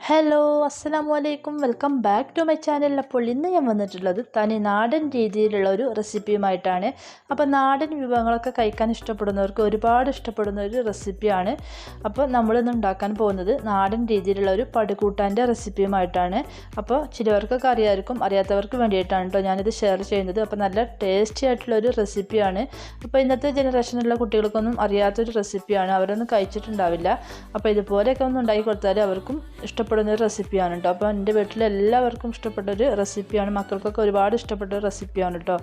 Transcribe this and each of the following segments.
Hello അസ്സലാമു അലൈക്കും welcome back to my channel അപ്പോൾ ഇന്ന് ഞാൻ വന്നിട്ടുള്ളത് തനി നാടൻ രീതിയിലുള്ള ഒരു റെസിപ്പിയുമായിട്ടാണ് അപ്പോൾ നാടൻ വിഭവങ്ങളൊക്കെ കഴിക്കാൻ ഇഷ്ടപ്പെടുന്നവർക്ക് ഒരുപാട് ഇഷ്ടപ്പെടുന്ന ഒരു റെസിപ്പിയാണ് അപ്പോൾ നമ്മളിന്ന് ഉണ്ടാക്കാൻ പോകുന്നത് നാടൻ രീതിയിലുള്ള ഒരു പടുകൂട്ടാന്റെ റെസിപ്പിയുമായിട്ടാണ് അപ്പോൾ ചിലവർക്കൊക്കെ അറിയാമായിരിക്കും അറിയാത്തവർക്ക് വേണ്ടിയിട്ടാണ് കേട്ടോ ഞാനിത് ഷെയർ ചെയ്യുന്നത്. അപ്പോൾ നല്ല ടേസ്റ്റി ആയിട്ടുള്ള ഒരു റെസിപ്പിയാണ് അപ്പോൾ ഇന്നത്തെ ജനറേഷനിലുള്ള കുട്ടികൾക്കൊന്നും അറിയാത്തൊരു റെസിപ്പിയാണ് അവരൊന്നും കഴിച്ചിട്ടുണ്ടാവില്ല. അപ്പോൾ ഇതുപോലെയൊക്കെ ഒന്ന് ഉണ്ടാക്കി കൊടുത്താൽ അവർക്കും ഇഷ്ടപ്പെടുന്ന ഒരു റെസിപ്പിയാണ് കേട്ടോ അപ്പോൾ എന്റെ വീട്ടിൽ എല്ലാവർക്കും ഇഷ്ടപ്പെട്ട ഒരു റെസിപ്പിയാണ് മക്കൾക്കൊക്കെ ഒരുപാട് ഇഷ്ടപ്പെട്ട ഒരു റെസിപ്പിയാണ് കേട്ടോ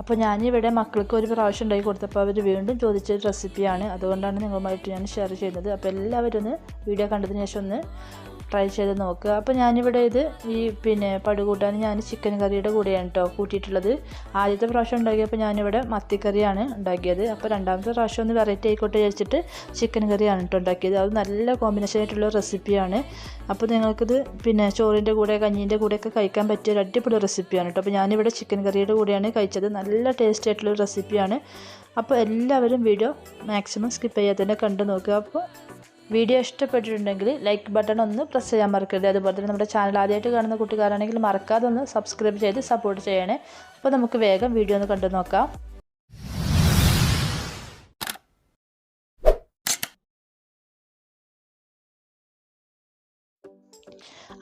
അപ്പോൾ ഞാനിവിടെ മക്കൾക്ക് ഒരു പ്രാവശ്യം ഉണ്ടാക്കി കൊടുത്തപ്പോൾ അവർ വീണ്ടും ചോദിച്ച റെസിപ്പിയാണ് അതുകൊണ്ടാണ് നിങ്ങളുമായിട്ട് ഞാൻ ഷെയർ ചെയ്യുന്നത് അപ്പോൾ എല്ലാവരും ഒന്ന് വീഡിയോ കണ്ടതിന് ശേഷം ഒന്ന് ട്രൈ ചെയ്ത് നോക്കുക. അപ്പോൾ ഞാനിവിടെ ഇത് ഈ പിന്നെ പടുകൂട്ടാൻ ഞാൻ ചിക്കൻ കറിയുടെ കൂടെയാണ് കേട്ടോ കൂട്ടിയിട്ടുള്ളത്. ആദ്യത്തെ പ്രാവശ്യം ഉണ്ടാക്കിയപ്പോൾ ഞാനിവിടെ മത്തിക്കറിയാണ് ഉണ്ടാക്കിയത്. അപ്പോൾ രണ്ടാമത്തെ പ്രാവശ്യം ഒന്ന് വെറൈറ്റി ആയിക്കോട്ടെ വിചാരിച്ചിട്ട് ചിക്കൻ കറിയാണ് കേട്ടോ ഉണ്ടാക്കിയത്. അത് നല്ല കോമ്പിനേഷൻ ആയിട്ടുള്ള റെസിപ്പിയാണ് അപ്പോൾ നിങ്ങൾക്കിത് പിന്നെ ചോറിന്റെ കൂടെ കഞ്ഞീന്റെ കൂടെയൊക്കെ കഴിക്കാൻ പറ്റിയ ഒരു അടിപൊളി റെസിപ്പിയാണ് കേട്ടോ അപ്പോൾ ഞാനിവിടെ ചിക്കൻ കറിയുടെ കൂടെയാണ് കഴിച്ചത്. നല്ല ടേസ്റ്റ് ആയിട്ടുള്ള റെസിപ്പിയാണ് അപ്പോൾ എല്ലാവരും വീഡിയോ മാക്സിമം സ്കിപ്പ് ചെയ്യാതെ തന്നെ കണ്ടു നോക്കുക. അപ്പോൾ വീഡിയോ ഇഷ്ടപ്പെട്ടിട്ടുണ്ടെങ്കിൽ ലൈക്ക് ബട്ടൺ ഒന്ന് പ്രസ് ചെയ്യാൻ മറക്കരുത്. അതുപോലെ തന്നെ നമ്മുടെ ചാനൽ ആദ്യമായിട്ട് കാണുന്ന കുട്ടിക്കാരാണെങ്കിൽ മറക്കാതെ ഒന്ന് സബ്സ്ക്രൈബ് ചെയ്ത് സപ്പോർട്ട് ചെയ്യണേ. അപ്പോൾ നമുക്ക് വേഗം വീഡിയോ ഒന്ന് കണ്ടു നോക്കാം.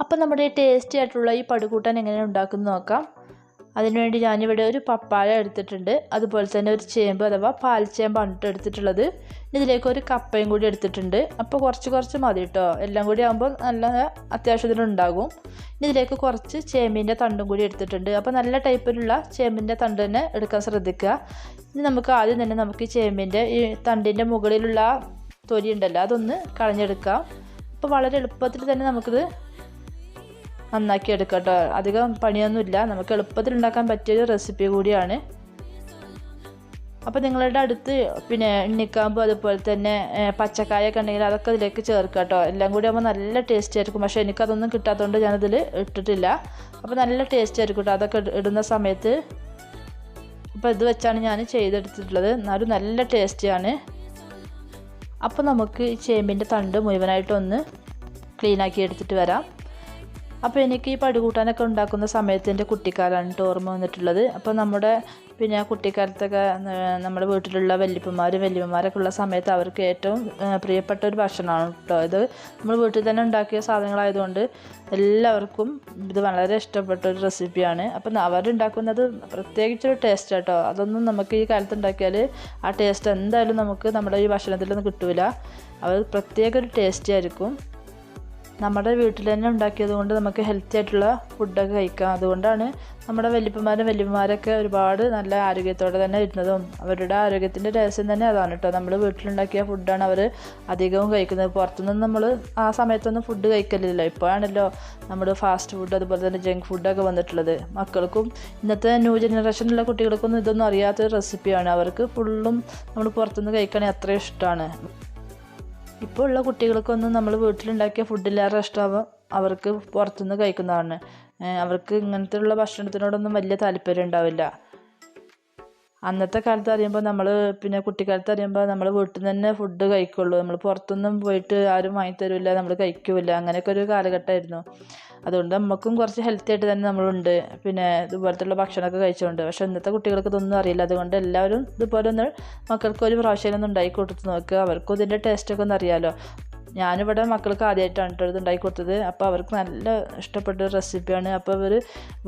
അപ്പോൾ നമ്മുടെ ടേസ്റ്റി ആയിട്ടുള്ള ഈ പടുകൂട്ടൻ എങ്ങനെ ഉണ്ടാക്കുന്നത് നോക്കാം. അതിനുവേണ്ടി ഞാനിവിടെ ഒരു പപ്പായ എടുത്തിട്ടുണ്ട്. അതുപോലെ തന്നെ ഒരു ചേമ്പ് അഥവാ പാൽച്ചേമ്പാണ് കേട്ടോ എടുത്തിട്ടുള്ളത്. ഇതിലേക്ക് ഒരു കപ്പയും കൂടി എടുത്തിട്ടുണ്ട്. അപ്പോൾ കുറച്ച് കുറച്ച് മതി കേട്ടോ എല്ലാം കൂടി ആകുമ്പോൾ നല്ല അത്യാവശ്യത്തിന് ഉണ്ടാകും. ഇതിലേക്ക് കുറച്ച് ചേമ്പിന്റെ തണ്ടും കൂടി എടുത്തിട്ടുണ്ട്. അപ്പോൾ നല്ല ടൈപ്പിലുള്ള ചേമ്പിന്റെ തണ്ട് തന്നെ എടുക്കാൻ ശ്രദ്ധിക്കുക. ഇനി നമുക്ക് ആദ്യം തന്നെ നമുക്ക് ചേമ്പിന്റെ ഈ തണ്ടിന്റെ മുകളിലുള്ള തൊലി ഉണ്ടല്ലോ അതൊന്ന് കളഞ്ഞെടുക്കാം. അപ്പോൾ വളരെ എളുപ്പത്തിൽ തന്നെ നമുക്കിത് നന്നാക്കി എടുക്കാം കേട്ടോ അധികം പണിയൊന്നുമില്ല. നമുക്ക് എളുപ്പത്തിൽ ഉണ്ടാക്കാൻ പറ്റിയൊരു റെസിപ്പി കൂടിയാണ്. അപ്പോൾ നിങ്ങളുടെ അടുത്ത് പിന്നെ എണ്ണിക്കാമ്പ് അതുപോലെ തന്നെ പച്ചക്കായൊക്കെ ഉണ്ടെങ്കിൽ അതൊക്കെ ഇതിലേക്ക് ചേർക്കുക കേട്ടോ എല്ലാം കൂടി ആകുമ്പോൾ നല്ല ടേസ്റ്റ് ആയിരിക്കും. പക്ഷേ എനിക്കതൊന്നും കിട്ടാത്തതുകൊണ്ട് ഞാനതിൽ ഇട്ടിട്ടില്ല. അപ്പോൾ നല്ല ടേസ്റ്റ് ആയിരിക്കും കേട്ടോ അതൊക്കെ ഇടുന്ന സമയത്ത് അപ്പോൾ ഇത് വെച്ചാണ് ഞാൻ ചെയ്തെടുത്തിട്ടുള്ളത്. എന്നാലും നല്ല ടേസ്റ്റിയാണ് അപ്പോൾ നമുക്ക് ഈ ചേമ്പിന്റെ തണ്ട് മുഴുവനായിട്ടൊന്ന് ക്ലീനാക്കി എടുത്തിട്ട് വരാം. അപ്പോൾ എനിക്ക് ഈ പടുകൂട്ടാനൊക്കെ ഉണ്ടാക്കുന്ന സമയത്ത് എന്റെ കുട്ടിക്കാലാണ് കേട്ടോ ഓർമ്മ വന്നിട്ടുള്ളത്. അപ്പോൾ നമ്മുടെ പിന്നെ കുട്ടിക്കാലത്തൊക്കെ നമ്മുടെ വീട്ടിലുള്ള വല്യപ്പന്മാരും വല്യമ്മമാരൊക്കെ ഉള്ള സമയത്ത് അവർക്ക് ഏറ്റവും പ്രിയപ്പെട്ട ഒരു ഭക്ഷണമാണ് കേട്ടോ ഇത്. നമ്മൾ വീട്ടിൽ തന്നെ ഉണ്ടാക്കിയ സാധനങ്ങളായതുകൊണ്ട് എല്ലാവർക്കും ഇത് വളരെ ഇഷ്ടപ്പെട്ട ഒരു റെസിപ്പിയാണ്. അപ്പം അവരുണ്ടാക്കുന്നത് പ്രത്യേകിച്ചൊരു ടേസ്റ്റ് കേട്ടോ അതൊന്നും നമുക്ക് ഈ കാലത്ത് ഉണ്ടാക്കിയാൽ ആ ടേസ്റ്റ് എന്തായാലും നമുക്ക് നമ്മുടെ ഈ ഭക്ഷണത്തിലൊന്നും കിട്ടില്ല അവർ പ്രത്യേക ഒരു ടേസ്റ്റി ആയിരിക്കും. നമ്മുടെ വീട്ടിൽ തന്നെ ഉണ്ടാക്കിയത് കൊണ്ട് നമുക്ക് ഹെൽത്തി ആയിട്ടുള്ള ഫുഡൊക്കെ കഴിക്കാം. അതുകൊണ്ടാണ് നമ്മുടെ വലിയപ്പന്മാരും വലിയമ്മമാരൊക്കെ ഒരുപാട് നല്ല ആരോഗ്യത്തോടെ തന്നെ ഇരുന്നതും. അവരുടെ ആരോഗ്യത്തിന്റെ രഹസ്യം തന്നെ അതാണ് കേട്ടോ നമ്മൾ വീട്ടിലുണ്ടാക്കിയ ഫുഡാണ് അവർ അധികവും കഴിക്കുന്നത്. പുറത്തുനിന്ന് നമ്മൾ ആ സമയത്തൊന്നും ഫുഡ് കഴിക്കലില്ല. ഇപ്പോഴാണല്ലോ നമ്മൾ ഫാസ്റ്റ് ഫുഡ് അതുപോലെ തന്നെ ജങ്ക് ഫുഡൊക്കെ വന്നിട്ടുള്ളത്. മക്കൾക്കും ഇന്നത്തെ ന്യൂ ജനറേഷനിലുള്ള കുട്ടികൾക്കൊന്നും ഇതൊന്നും അറിയാത്തൊരു റെസിപ്പിയാണ് അവർക്ക് ഫുള്ളും നമ്മൾ പുറത്തുനിന്ന് കഴിക്കണേ അത്രയും ഇഷ്ടമാണ്. ഇപ്പോൾ ഉള്ള കുട്ടികൾക്കൊന്നും നമ്മൾ വീട്ടിലുണ്ടാക്കിയ ഫുഡിലേറെ ഇഷ്ടമാവും അവർക്ക് പുറത്തുനിന്ന് കഴിക്കുന്നതാണ്. അവർക്ക് ഇങ്ങനത്തെ ഉള്ള ഭക്ഷണത്തിനോടൊന്നും വലിയ താല്പര്യം ഉണ്ടാവില്ല. അന്നത്തെ കാലത്ത് അറിയുമ്പോൾ നമ്മൾ പിന്നെ കുട്ടിക്കാലത്ത് അറിയുമ്പോൾ നമ്മൾ വീട്ടിൽ നിന്ന് തന്നെ ഫുഡ് കഴിക്കുള്ളൂ. നമ്മൾ പുറത്തൊന്നും പോയിട്ട് ആരും വാങ്ങി തരില്ല നമ്മൾ കഴിക്കില്ല. അങ്ങനെയൊക്കെ ഒരു കാലഘട്ടമായിരുന്നു. അതുകൊണ്ട് നമുക്കും കുറച്ച് ഹെൽത്തി ആയിട്ട് തന്നെ നമ്മളുണ്ട്. പിന്നെ ഇതുപോലത്തുള്ള ഭക്ഷണമൊക്കെ കഴിച്ചുകൊണ്ട് പക്ഷെ ഇന്നത്തെ കുട്ടികൾക്ക് ഇതൊന്നും അറിയില്ല. അതുകൊണ്ട് എല്ലാവരും ഇതുപോലെ ഒന്ന് മക്കൾക്ക് ഒരു പ്രാവശ്യം ഒന്ന് ഉണ്ടാക്കി കൊടുത്ത് നോക്കുക അവർക്കും ഇതിന്റെ ടേസ്റ്റൊക്കെ ഒന്ന് അറിയാമല്ലോ ഞാനിവിടെ മക്കൾക്ക് ആദ്യമായിട്ടാണ് കേട്ടോ ഉണ്ടാക്കി കൊടുത്തത്. അപ്പോൾ അവർക്ക് നല്ല ഇഷ്ടപ്പെട്ട റെസിപ്പിയാണ്. അപ്പോൾ അവർ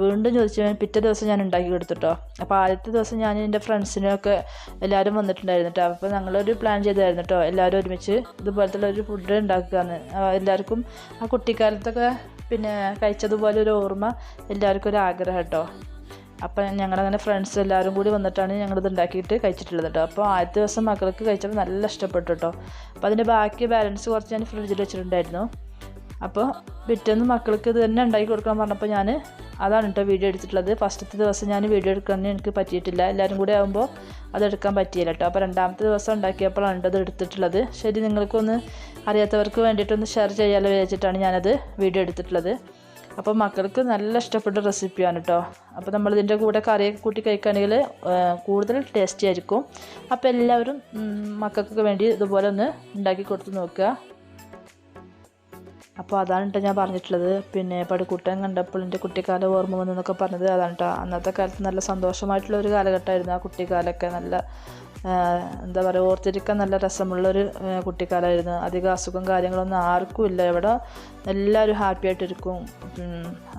വീണ്ടും ചോദിച്ചു പിറ്റേ ദിവസം ഞാൻ ഉണ്ടാക്കി കൊടുത്തിട്ടോ അപ്പോൾ ആദ്യത്തെ ദിവസം ഞാൻ എന്റെ ഫ്രണ്ട്സിനൊക്കെ എല്ലാവരും വന്നിട്ടുണ്ടായിരുന്നു കേട്ടോ അപ്പോൾ ഞങ്ങളൊരു പ്ലാൻ ചെയ്തായിരുന്നു കേട്ടോ എല്ലാവരും ഒരുമിച്ച് ഇതുപോലത്തുള്ള ഒരു ഫുഡ് ഉണ്ടാക്കുകയാണ് എല്ലാവർക്കും ആ കുട്ടിക്കാലത്തൊക്കെ പിന്നെ കഴിച്ചതുപോലെ ഒരു ഓർമ്മ എല്ലാവർക്കും ഒരു ആഗ്രഹം കേട്ടോ അപ്പം ഞങ്ങളങ്ങനെ ഫ്രണ്ട്സ് എല്ലാവരും കൂടി വന്നിട്ടാണ് ഞങ്ങളിത് ഉണ്ടാക്കിയിട്ട് കഴിച്ചിട്ടുള്ളത് കേട്ടോ അപ്പോൾ ആദ്യത്തെ ദിവസം മക്കൾക്ക് കഴിച്ചപ്പോൾ നല്ല ഇഷ്ടപ്പെട്ടു കേട്ടോ അപ്പോൾ അതിന്റെ ബാക്കി ബാലൻസ് കുറച്ച് ഞാൻ ഫ്രിഡ്ജിൽ വെച്ചിട്ടുണ്ടായിരുന്നു. അപ്പോൾ പിറ്റേന്ന് മക്കൾക്ക് ഇത് തന്നെ ഉണ്ടാക്കി കൊടുക്കാൻ പറഞ്ഞപ്പോൾ ഞാൻ അതാണ് കേട്ടോ വീഡിയോ എടുത്തിട്ടുള്ളത്. ഫസ്റ്റത്തെ ദിവസം ഞാൻ വീഡിയോ എടുക്കാൻ എനിക്ക് പറ്റിയിട്ടില്ല. എല്ലാവരും കൂടി ആകുമ്പോൾ അതെടുക്കാൻ പറ്റിയില്ല കേട്ടോ അപ്പോൾ രണ്ടാമത്തെ ദിവസം ഉണ്ടാക്കിയപ്പോഴാണ് കേട്ടോ അത് എടുത്തിട്ടുള്ളത്. ശരി നിങ്ങൾക്കൊന്ന് അറിയാത്തവർക്ക് വേണ്ടിയിട്ടൊന്ന് ഷെയർ ചെയ്യാമല്ലോ വിചാരിച്ചിട്ടാണ് ഞാനത് വീഡിയോ എടുത്തിട്ടുള്ളത്. അപ്പോൾ മക്കൾക്ക് നല്ല ഇഷ്ടപ്പെട്ട റെസിപ്പിയാണ് കേട്ടോ അപ്പോൾ നമ്മളിതിന്റെ കൂടെ കറിയൊക്കെ കൂട്ടി കഴിക്കുകയാണെങ്കിൽ കൂടുതൽ ടേസ്റ്റി ആയിരിക്കും. അപ്പോൾ എല്ലാവരും മക്കൾക്കൊക്കെ വേണ്ടി ഇതുപോലെ ഒന്ന് ഉണ്ടാക്കി കൊടുത്ത് നോക്കുക. അപ്പോൾ അതാണ് കേട്ടോ ഞാൻ പറഞ്ഞിട്ടുള്ളത്. പിന്നെ പടിക്കുട്ടൻ കണ്ടപ്പോൾ എന്റെ കുട്ടിക്കാലം ഓർമ്മ വന്നെന്നൊക്കെ പറഞ്ഞത് അതാണ് കേട്ടോ അന്നത്തെ കാലത്ത് നല്ല സന്തോഷമായിട്ടുള്ള ഒരു കാലഘട്ടമായിരുന്നു ആ കുട്ടിക്കാലമൊക്കെ. നല്ല എന്താ പറയുക ഓർത്തിരിക്കാൻ നല്ല രസമുള്ളൊരു കുട്ടിക്കാലമായിരുന്നു അധികം അസുഖം കാര്യങ്ങളൊന്നും ആർക്കും ഇല്ല. ഇവിടെ എല്ലാവരും ഹാപ്പി ആയിട്ടിരിക്കും.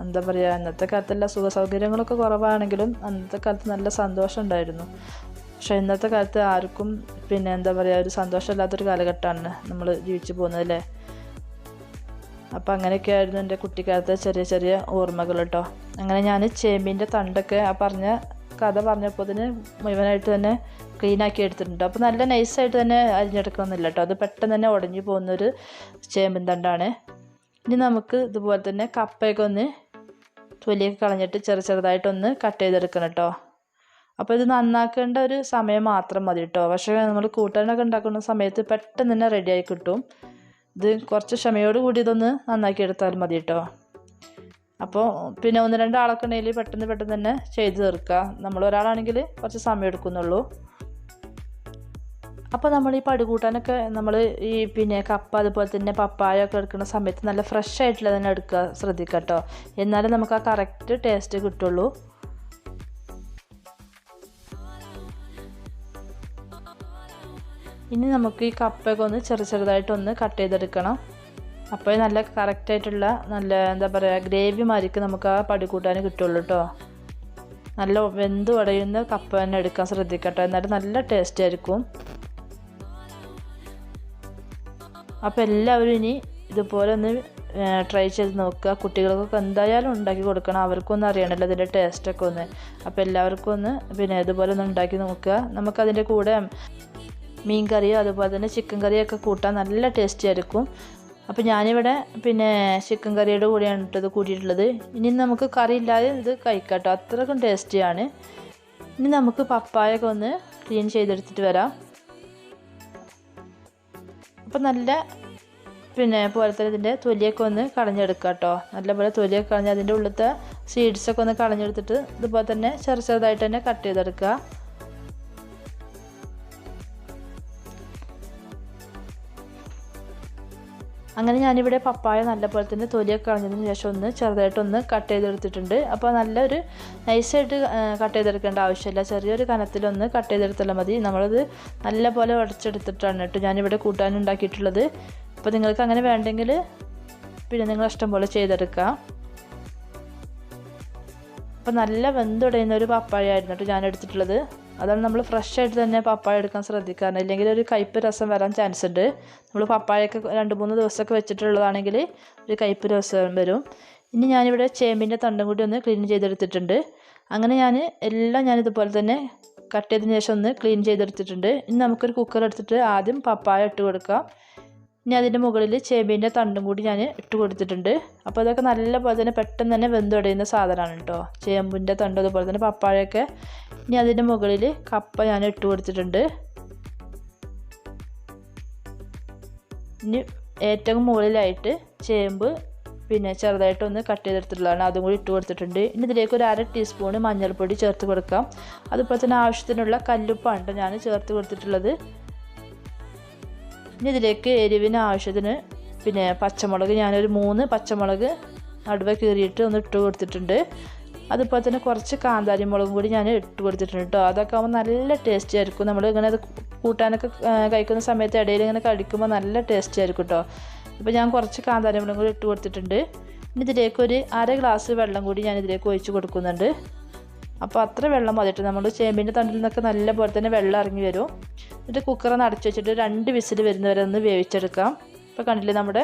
എന്താ പറയുക ഇന്നത്തെ കാലത്തെല്ലാം സുഖ സൗകര്യങ്ങളൊക്കെ കുറവാണെങ്കിലും അന്നത്തെ കാലത്ത് നല്ല സന്തോഷം ഉണ്ടായിരുന്നു. പക്ഷേ ഇന്നത്തെ കാലത്ത് ആർക്കും പിന്നെ എന്താ പറയുക ഒരു സന്തോഷമില്ലാത്തൊരു കാലഘട്ടമാണ് നമ്മൾ ജീവിച്ചു പോകുന്നത് അല്ലേ അപ്പം അങ്ങനെയൊക്കെയായിരുന്നു എന്റെ കുട്ടിക്കാലത്തെ ചെറിയ ചെറിയ ഓർമ്മകൾ കേട്ടോ അങ്ങനെ ഞാൻ ചേമ്പിന്റെ തണ്ടൊക്കെ ആ പറഞ്ഞ കഥ പറഞ്ഞപ്പോൾ തന്നെ മുഴുവനായിട്ട് തന്നെ ക്ലീനാക്കി എടുത്തിട്ടുണ്ട് അപ്പോൾ നല്ല നൈസായിട്ട് തന്നെ അരിഞ്ഞെടുക്കണമെന്നില്ല കേട്ടോ അത് പെട്ടെന്ന് തന്നെ ഉടഞ്ഞു പോകുന്നൊരു ചേമ്പിൻ തണ്ടാണ്. ഇനി നമുക്ക് ഇതുപോലെ തന്നെ കപ്പയൊക്കെ ഒന്ന് തൊലിയൊക്കെ കളഞ്ഞിട്ട് ചെറു ചെറുതായിട്ടൊന്ന് കട്ട് ചെയ്തെടുക്കണം കേട്ടോ അപ്പോൾ ഇത് നന്നാക്കേണ്ട ഒരു സമയം മാത്രം മതി കേട്ടോ പക്ഷേ നമ്മൾ കൂട്ടാനൊക്കെ ഉണ്ടാക്കുന്ന സമയത്ത് പെട്ടെന്ന് തന്നെ റെഡിയായി കിട്ടും. ഇത് കുറച്ച് ക്ഷമയോട് കൂടി ഇതൊന്ന് നന്നാക്കി എടുത്താൽ മതി കേട്ടോ അപ്പോൾ പിന്നെ ഒന്ന് രണ്ട് ആളൊക്കെ ഉണ്ടെങ്കിൽ പെട്ടെന്ന് പെട്ടെന്ന് തന്നെ ചെയ്ത് തീർക്കുക. നമ്മൾ ഒരാളാണെങ്കിൽ കുറച്ച് സമയം എടുക്കുന്നുള്ളൂ. അപ്പോൾ നമ്മൾ ഈ പടുകൂട്ടാനൊക്കെ നമ്മൾ ഈ പിന്നെ കപ്പ അതുപോലെ തന്നെ പപ്പായ ഒക്കെ എടുക്കുന്ന സമയത്ത് നല്ല ഫ്രഷ് ആയിട്ടുള്ള തന്നെ എടുക്കുക ശ്രദ്ധിക്കുക കേട്ടോ എന്നാലേ നമുക്ക് ആ കറക്റ്റ് ടേസ്റ്റ് കിട്ടുള്ളൂ. ഇനി നമുക്ക് ഈ കപ്പയൊക്കെ ഒന്ന് ചെറു ചെറുതായിട്ടൊന്ന് കട്ട് ചെയ്തെടുക്കണം. അപ്പോൾ നല്ല കറക്റ്റായിട്ടുള്ള നല്ല എന്താ പറയുക ഗ്രേവി മാതിരിക്ക് നമുക്ക് ആ പടുകൂട്ടാൻ കിട്ടുള്ളൂ കേട്ടോ നല്ല വെന്ത് ഉടയുന്ന കപ്പ തന്നെ എടുക്കാൻ ശ്രദ്ധിക്കട്ടോ. എന്നാലും നല്ല ടേസ്റ്റ് ആയിരിക്കും. അപ്പോൾ എല്ലാവരും ഇനി ഇതുപോലെ ഒന്ന് ട്രൈ ചെയ്ത് നോക്കുക. കുട്ടികൾക്കൊക്കെ എന്തായാലും ഉണ്ടാക്കി കൊടുക്കണം. അവർക്കൊന്നും അറിയണമല്ലോ ഇതിന്റെ ടേസ്റ്റൊക്കെ ഒന്ന്. അപ്പോൾ എല്ലാവർക്കും ഒന്ന് പിന്നെ ഇതുപോലെ ഒന്ന് ഉണ്ടാക്കി നോക്കുക. നമുക്കതിന്റെ കൂടെ മീൻ കറിയോ അതുപോലെ തന്നെ ചിക്കൻ കറിയൊക്കെ കൂട്ടാൻ നല്ല ടേസ്റ്റി ആയിരിക്കും. അപ്പോൾ ഞാനിവിടെ പിന്നെ ചിക്കൻ കറിയുടെ കൂടെയാണ് ഇട്ടത് കൂട്ടിയിട്ടുള്ളത്. ഇനി നമുക്ക് കറി ഇല്ലാതെ ഇത് കഴിക്കാം അത്രക്കും ടേസ്റ്റിയാണ് ഇനി നമുക്ക് പപ്പായൊക്കെ ഒന്ന് ക്ലീൻ ചെയ്തെടുത്തിട്ട് വരാം. അപ്പോൾ നല്ല പിന്നെ പോലെ തന്നെ ഇതിന്റെ തൊലിയൊക്കെ ഒന്ന് കളഞ്ഞെടുക്കുക കേട്ടോ നല്ലപോലെ തൊലിയൊക്കെ കളഞ്ഞ് അതിന്റെ ഉള്ളിലത്തെ സീഡ്സൊക്കെ ഒന്ന് കളഞ്ഞെടുത്തിട്ട് ഇതുപോലെ തന്നെ ചെറു ചെറുതായിട്ട് തന്നെ കട്ട് ചെയ്തെടുക്കുക അങ്ങനെ ഞാനിവിടെ പപ്പായ നല്ലപോലെ തന്നെ തൊലിയൊക്കെ കളഞ്ഞതിന് ശേഷം ഒന്ന് ചെറുതായിട്ടൊന്ന് കട്ട് ചെയ്തെടുത്തിട്ടുണ്ട്. അപ്പോൾ നല്ലൊരു നൈസായിട്ട് കട്ട് ചെയ്തെടുക്കേണ്ട ആവശ്യമില്ല. ചെറിയൊരു കനത്തിലൊന്ന് കട്ട് ചെയ്തെടുത്താൽ മതി. നമ്മളത് നല്ലപോലെ ഉടച്ചെടുത്തിട്ടാണ് കേട്ടോ ഞാനിവിടെ കൂട്ടാനുണ്ടാക്കിയിട്ടുള്ളത് അപ്പോൾ നിങ്ങൾക്ക് അങ്ങനെ വേണ്ടെങ്കിൽ പിന്നെ നിങ്ങൾ ഇഷ്ടം പോലെ ചെയ്തെടുക്കാം. അപ്പോൾ നല്ല വെന്തുടയുന്ന ഒരു പപ്പായ ആയിരുന്നു കേട്ടോ ഞാൻ എടുത്തിട്ടുള്ളത്. അതാണ് നമ്മൾ ഫ്രഷ് ആയിട്ട് തന്നെ പപ്പായ എടുക്കാൻ ശ്രദ്ധിക്കാറ്. ഇല്ലെങ്കിൽ ഒരു കയ്പ്പ് രസം വരാൻ ചാൻസ് ഉണ്ട് നമ്മൾ പപ്പായൊക്കെ രണ്ട് മൂന്ന് ദിവസമൊക്കെ വെച്ചിട്ടുള്ളതാണെങ്കിൽ ഒരു കയ്പ്പ് രസം വരും. ഇനി ഞാനിവിടെ ചേമ്പിന്റെ തണ്ടും കൂടി ഒന്ന് ക്ലീൻ ചെയ്തെടുത്തിട്ടുണ്ട്. അങ്ങനെ ഞാൻ എല്ലാം ഞാൻ ഇതുപോലെ തന്നെ കട്ട് ചെയ്തതിന് ശേഷം ഒന്ന് ക്ലീൻ ചെയ്തെടുത്തിട്ടുണ്ട്. ഇനി നമുക്കൊരു കുക്കർ എടുത്തിട്ട് ആദ്യം പപ്പായ ഇട്ട് കൊടുക്കാം. ഇനി അതിന്റെ മുകളിൽ ചേമ്പിന്റെ തണ്ടും കൂടി ഞാൻ ഇട്ട് കൊടുത്തിട്ടുണ്ട്. അപ്പോൾ അതൊക്കെ നല്ല പോലെ തന്നെ പെട്ടെന്ന് തന്നെ വെന്തുടയുന്ന സാധനമാണ് കേട്ടോ. ചേമ്പിന്റെ തണ്ട് അതുപോലെ തന്നെ പപ്പാഴയൊക്കെ ഇനി അതിന്റെ മുകളിൽ കപ്പ ഞാൻ ഇട്ട് കൊടുത്തിട്ടുണ്ട്. ഇനി ഏറ്റവും മുകളിലായിട്ട് ചേമ്പ് പിന്നെ ചെറുതായിട്ടൊന്ന് കട്ട് ചെയ്തെടുത്തിട്ടുള്ളതാണ്. അതും കൂടി ഇട്ട് കൊടുത്തിട്ടുണ്ട്. ഇനി ഇതിലേക്ക് ഒരു അര ടീസ്പൂൺ മഞ്ഞൾപ്പൊടി ചേർത്ത് കൊടുക്കാം. അതുപോലെ തന്നെ ആവശ്യത്തിനുള്ള കല്ലുപ്പാണ് ഞാൻ ചേർത്ത് കൊടുത്തിട്ടുള്ളത്. ഇനി ഇതിലേക്ക് എരിവിന് ആവശ്യത്തിന് പിന്നെ പച്ചമുളക് ഞാനൊരു മൂന്ന് പച്ചമുളക് നടുവ കീറിയിട്ട് ഒന്ന് ഇട്ട് കൊടുത്തിട്ടുണ്ട്. അതുപോലെ തന്നെ കുറച്ച് കാന്താരി മുളകും കൂടി ഞാൻ ഇട്ട് കൊടുത്തിട്ടുണ്ട് കേട്ടോ. അതൊക്കെ ആകുമ്പോൾ നല്ല ടേസ്റ്റി ആയിരിക്കും. നമ്മൾ ഇങ്ങനെ അത് കൂട്ടാനൊക്കെ കഴിക്കുന്ന സമയത്ത് ഇടയിൽ ഇങ്ങനെ കഴിക്കുമ്പോൾ നല്ല ടേസ്റ്റി ആയിരിക്കും കേട്ടോ. ഇപ്പോൾ ഞാൻ കുറച്ച് കാന്താരി മുളകും കൂടി ഇട്ട് കൊടുത്തിട്ടുണ്ട്. ഇനി ഇതിലേക്ക് ഒരു അര ഗ്ലാസ് വെള്ളം കൂടി ഞാൻ ഇതിലേക്ക് ഒഴിച്ച് കൊടുക്കുന്നുണ്ട്. അപ്പോൾ അത്ര വെള്ളം മതിയിട്ട് നമ്മൾ ചേമ്പിന്റെ തണ്ടിൽ നിന്നൊക്കെ നല്ല പോലെ തന്നെ വെള്ളം ഇറങ്ങി വരും. എന്നിട്ട് കുക്കറൊന്ന് അടച്ചു വെച്ചിട്ട് രണ്ട് വിസിൽ വരുന്നവരെ ഒന്ന് വേവിച്ചെടുക്കാം. ഇപ്പോൾ കണ്ടില്ലേ നമ്മുടെ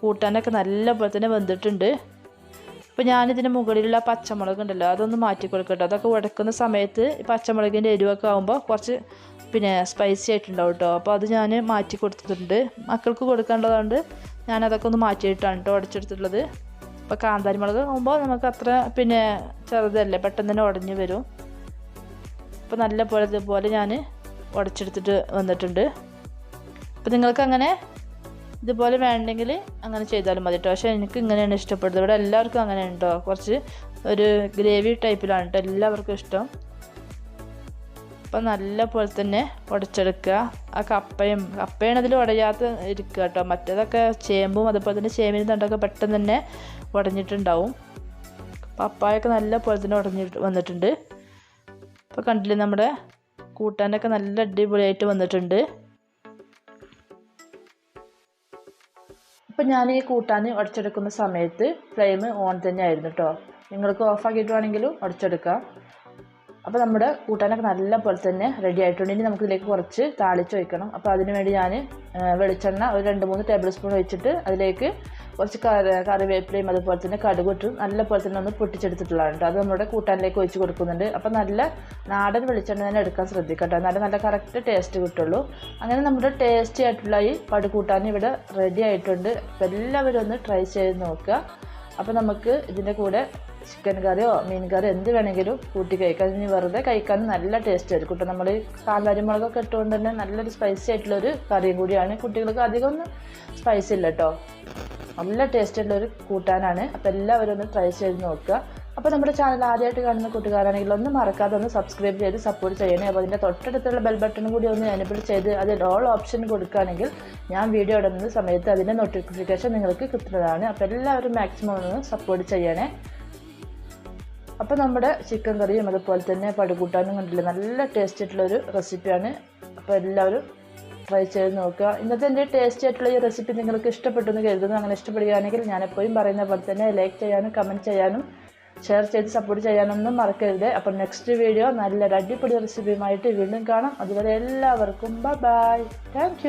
കൂട്ടാനൊക്കെ നല്ല പോലെ തന്നെ വെന്തിട്ടുണ്ട്. അപ്പോൾ ഞാനിതിന് മുകളിലുള്ള പച്ചമുളക് ഉണ്ടല്ലോ അതൊന്ന് മാറ്റി കൊടുക്കട്ടോ. അതൊക്കെ ഉടക്കുന്ന സമയത്ത് പച്ചമുളകിന്റെ എരിവൊക്കെ ആകുമ്പോൾ കുറച്ച് പിന്നെ സ്പൈസി ആയിട്ടുണ്ടാവും കേട്ടോ അപ്പോൾ അത് ഞാൻ മാറ്റി കൊടുത്തിട്ടുണ്ട്. മക്കൾക്ക് കൊടുക്കേണ്ടതുകൊണ്ട് ഞാനതൊക്കെ ഒന്ന് മാറ്റിയിട്ടാണ് കേട്ടോ ഉടച്ചെടുത്തിട്ടുള്ളത്. അപ്പോൾ കാന്താരി മുളക് ആകുമ്പോൾ നമുക്ക് അത്ര പിന്നെ ചെറുതല്ലേ പെട്ടെന്ന് തന്നെ ഉടഞ്ഞു വരും. അപ്പോൾ നല്ല പോലെ ഇതുപോലെ ഞാൻ ഉടച്ചെടുത്തിട്ട് വന്നിട്ടുണ്ട്. അപ്പോൾ നിങ്ങൾക്ക് അങ്ങനെ ഇതുപോലെ വേണ്ടെങ്കിൽ അങ്ങനെ ചെയ്താലും മതി കേട്ടോ പക്ഷേ എനിക്ക് ഇങ്ങനെയാണ് ഇഷ്ടപ്പെടുന്നത്. ഇവിടെ എല്ലാവർക്കും അങ്ങനെ ഉണ്ടോ കുറച്ച് ഒരു ഗ്രേവി ടൈപ്പിലാണ് കേട്ടോ എല്ലാവർക്കും ഇഷ്ടം. അപ്പം നല്ല പോലെ തന്നെ ഉടച്ചെടുക്കുക. ആ കപ്പയും കപ്പയാണ് അതിൽ ഉടയാത്ത ഇരിക്കുക കേട്ടോ മറ്റേതൊക്കെ ചേമ്പും അതുപോലെ തന്നെ ചേമ്പിന് തണ്ടൊക്കെ പെട്ടെന്ന് തന്നെ ഉടഞ്ഞിട്ടുണ്ടാവും. പപ്പായൊക്കെ നല്ല പോലെ തന്നെ ഉടഞ്ഞിട്ട് വന്നിട്ടുണ്ട്. ഇപ്പോൾ കണ്ടില്ലേ നമ്മുടെ കൂട്ടാനൊക്കെ നല്ല അടിപൊളിയായിട്ട് വന്നിട്ടുണ്ട്. ഇപ്പം ഞാൻ ഈ കൂട്ടാൻ ഉടച്ചെടുക്കുന്ന സമയത്ത് ഫ്ലെയിം ഓൺ തന്നെ ആയിരുന്നു കേട്ടോ നിങ്ങൾക്ക് ഓഫാക്കിയിട്ട് വേണമെങ്കിലും ഉടച്ചെടുക്കാം അപ്പോൾ നമ്മുടെ കൂട്ടാനൊക്കെ നല്ല പോലെ തന്നെ റെഡി ആയിട്ടുണ്ട്. ഇനി നമുക്ക് ഇതിലേക്ക് കുറച്ച് താളിച്ച് വയ്ക്കണം അപ്പോൾ അതിന് വേണ്ടി ഞാൻ വെളിച്ചെണ്ണ ഒരു രണ്ട് മൂന്ന് ടേബിൾ സ്പൂൺ വെച്ചിട്ട് അതിലേക്ക് കുറച്ച് കറി കറിവേപ്പിലയും അതുപോലെ തന്നെ കടുകിട്ടും നല്ല പോലെ തന്നെ ഒന്ന് പൊട്ടിച്ചെടുത്തിട്ടുള്ളതാണ് കേട്ടോ അത് നമ്മുടെ കൂട്ടാനിലേക്ക് ഒഴിച്ച് കൊടുക്കുന്നുണ്ട്. അപ്പോൾ നല്ല നാടൻ വെളിച്ചെണ്ണ തന്നെ എടുക്കാൻ ശ്രദ്ധിക്കട്ടോ എന്നാലും നല്ല കറക്റ്റ് ടേസ്റ്റ് കിട്ടുള്ളൂ. അങ്ങനെ നമ്മുടെ ടേസ്റ്റി ആയിട്ടുള്ള ഈ പടുകൂട്ടാൻ ഇവിടെ റെഡി ആയിട്ടുണ്ട്. എല്ലാവരും ഒന്ന് ട്രൈ ചെയ്ത് നോക്കുക. അപ്പോൾ നമുക്ക് ഇതിന്റെ കൂടെ ചിക്കൻ കറിയോ മീൻ കറിയോ എന്ത് വേണമെങ്കിലും കൂട്ടി കഴിക്കാം. ഇനി വെറുതെ കഴിക്കാൻ നല്ല ടേസ്റ്റ് ആയിരിക്കും കേട്ടോ നമ്മൾ കാന്താരി മുളകൊക്കെ ഇട്ടുകൊണ്ട് തന്നെ നല്ലൊരു സ്പൈസി ആയിട്ടുള്ളൊരു കറിയും കൂടിയാണ്. കുട്ടികൾക്ക് അധികം ഒന്നും സ്പൈസി ഇല്ല കേട്ടോ നല്ല ടേസ്റ്റ് ആയിട്ടുള്ളൊരു കൂട്ടാനാണ്. അപ്പോൾ എല്ലാവരും ഒന്ന് ട്രൈ ചെയ്ത് നോക്കുക. അപ്പോൾ നമ്മുടെ ചാനൽ ആദ്യമായിട്ട് കാണുന്ന കൂട്ടുകാരാണെങ്കിൽ ഒന്ന് മറക്കാതെ ഒന്ന് സബ്സ്ക്രൈബ് ചെയ്ത് സപ്പോർട്ട് ചെയ്യണേ. അപ്പോൾ അതിന്റെ തൊട്ടടുത്തുള്ള ബെൽ ബട്ടൺ കൂടി ഒന്ന് എനബിൾ ചെയ്ത് അതിൽ ഓൾ ഓപ്ഷൻ കൊടുക്കുകയാണെങ്കിൽ ഞാൻ വീഡിയോ ഇടുന്ന സമയത്ത് അതിന്റെ നോട്ടിഫിക്കേഷൻ നിങ്ങൾക്ക് കിട്ടുന്നതാണ്. അപ്പോൾ എല്ലാവരും മാക്സിമം ഒന്ന് സപ്പോർട്ട് ചെയ്യണേ. അപ്പോൾ നമ്മുടെ ചിക്കൻ കറിയും അതുപോലെ തന്നെ പടുകൂട്ടാനും കണ്ടില്ല? നല്ല ടേസ്റ്റ് ആയിട്ടുള്ളൊരു റെസിപ്പിയാണ് അപ്പോൾ എല്ലാവരും ട്രൈ ചെയ്ത് നോക്കുക. ഇന്നത്തെ എന്റെ ടേസ്റ്റി ആയിട്ടുള്ള ഈ റെസിപ്പി നിങ്ങൾക്ക് ഇഷ്ടപ്പെട്ടു എന്ന് കരുതുന്നു. അങ്ങനെ ഇഷ്ടപ്പെടുകയാണെങ്കിൽ ഞാൻ എപ്പോഴും പറയുന്ന പോലെ തന്നെ ലൈക്ക് ചെയ്യാനും കമന്റ് ചെയ്യാനും ഷെയർ ചെയ്ത് സപ്പോർട്ട് ചെയ്യാനൊന്നും മറക്കരുത്. അപ്പം നെക്സ്റ്റ് വീഡിയോ നല്ലൊരു അടിപൊളി റെസിപ്പിയുമായിട്ട് വീണ്ടും കാണാം. അതുവരെ എല്ലാവർക്കും ബൈ താങ്ക്